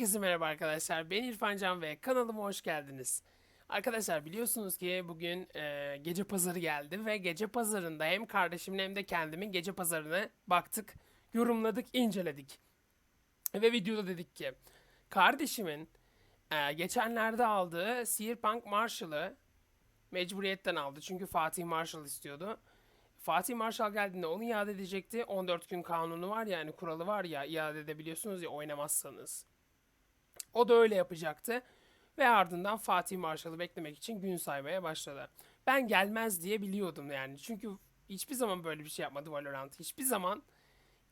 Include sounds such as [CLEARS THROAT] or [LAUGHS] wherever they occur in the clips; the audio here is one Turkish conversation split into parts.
Herkese merhaba arkadaşlar. Ben İrfan Can ve kanalıma hoş geldiniz. Arkadaşlar biliyorsunuz ki bugün e, gece pazarı geldi ve gece pazarında hem kardeşimin hem de kendimin gece pazarına baktık, yorumladık, inceledik. Ve videoda dedik ki kardeşimin e, geçenlerde aldığı Cyberpunk Marshall'ı mecburiyetten aldı. Çünkü Fatih Marshall istiyordu. Fatih Marshall geldiğinde onu iade edecekti. 14 gün kanunu var ya yani kuralı var ya iade edebiliyorsunuz ya oynamazsanız. O da öyle yapacaktı. Ve ardından Fatih Marshall'ı beklemek için gün saymaya başladı. Ben gelmez diye biliyordum yani. Çünkü hiçbir zaman böyle bir şey yapmadı Valorant. Hiçbir zaman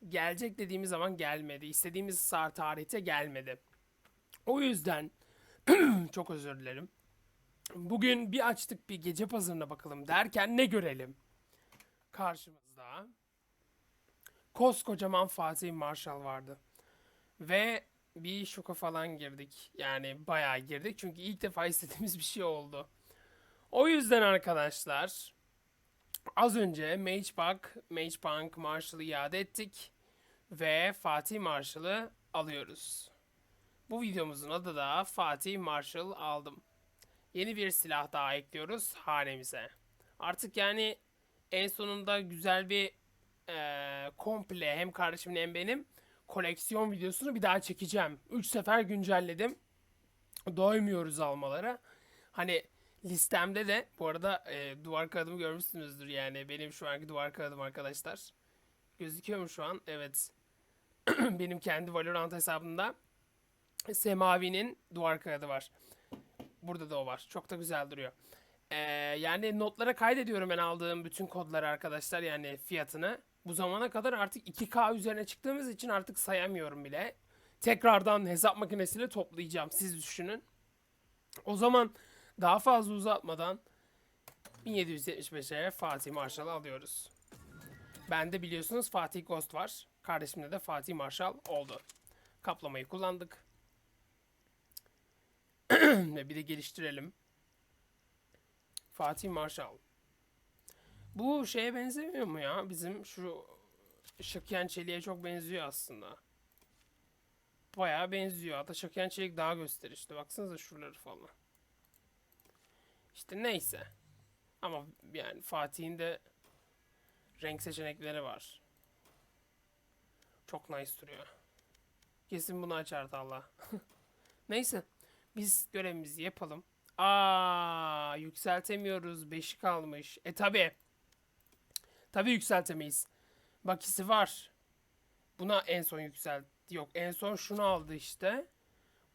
gelecek dediğimiz zaman gelmedi. İstediğimiz saat tarihte gelmedi. O yüzden [CLEARS THROAT] çok özür dilerim. Bugün bir açtık bir gece pazarına bakalım derken ne görelim? Karşımızda koskocaman Fatih Marshall vardı. Ve bir şoka falan girdik. Yani bayağı girdik. Çünkü ilk defa [LAUGHS] istediğimiz bir şey oldu. O yüzden arkadaşlar az önce Magebank, Magebank Marshall'ı iade ettik. Ve Fatih Marshall'ı alıyoruz. Bu videomuzun adı da Fatih Marshall aldım. Yeni bir silah daha ekliyoruz hanemize. Artık yani en sonunda güzel bir eee, komple hem kardeşimin hem benim koleksiyon videosunu bir daha çekeceğim. 3 sefer güncelledim. Doymuyoruz almalara. Hani listemde de bu arada eee, duvar kağıdımı görmüşsünüzdür yani benim şu anki duvar kağıdım arkadaşlar. Gözüküyor mu şu an? Evet. [CLEARS THROAT] benim kendi Valorant hesabımda Semavi'nin duvar kağıdı var. Burada da o var. Çok da güzel duruyor. Ee, yani notlara kaydediyorum ben aldığım bütün kodları arkadaşlar yani fiyatını. Bu zamana kadar artık 2K üzerine çıktığımız için artık sayamıyorum bile. Tekrardan hesap makinesiyle toplayacağım siz düşünün. O zaman daha fazla uzatmadan 1775'e Fatih Marshall alıyoruz. Bende biliyorsunuz Fatih Ghost var. Kardeşimde de Fatih Marshall oldu. Kaplamayı kullandık. [CLEARS THROAT] Ve bir de geliştirelim. Fatih Marshall. Bu şeye benzemiyor mu ya? Bizim şu Şakyan Çelik'e çok benziyor aslında. Bayağı benziyor. Hatta Şakyan Çelik daha gösterişli. Baksanıza şuraları falan. İşte neyse. Ama yani Fatih'in de renk seçenekleri var. Çok nice duruyor. Kesin bunu açar Allah. [LAUGHS] Neyse. Biz görevimizi yapalım. Aa, yükseltemiyoruz. 5'i kalmış. E tabi. Tabi yükseltemeyiz. Bakisi var. Buna en son yükselt. Yok en son şunu aldı işte.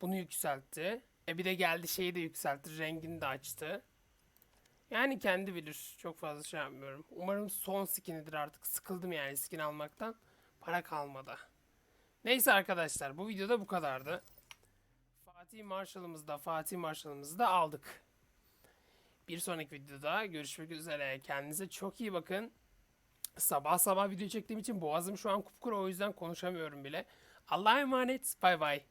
Bunu yükseltti. E bir de geldi şeyi de yükseltti. Rengini de açtı. Yani kendi bilir. Çok fazla şey yapmıyorum. Umarım son skinidir artık. Sıkıldım yani skin almaktan. Para kalmadı. Neyse arkadaşlar bu videoda bu kadardı. Fatih Marshall'ımızı da Fatih Marshall'ımızı da aldık. Bir sonraki videoda görüşmek üzere. Kendinize çok iyi bakın. Sabah sabah video çektiğim için boğazım şu an kupkuru o yüzden konuşamıyorum bile. Allah'a emanet. Bay bay.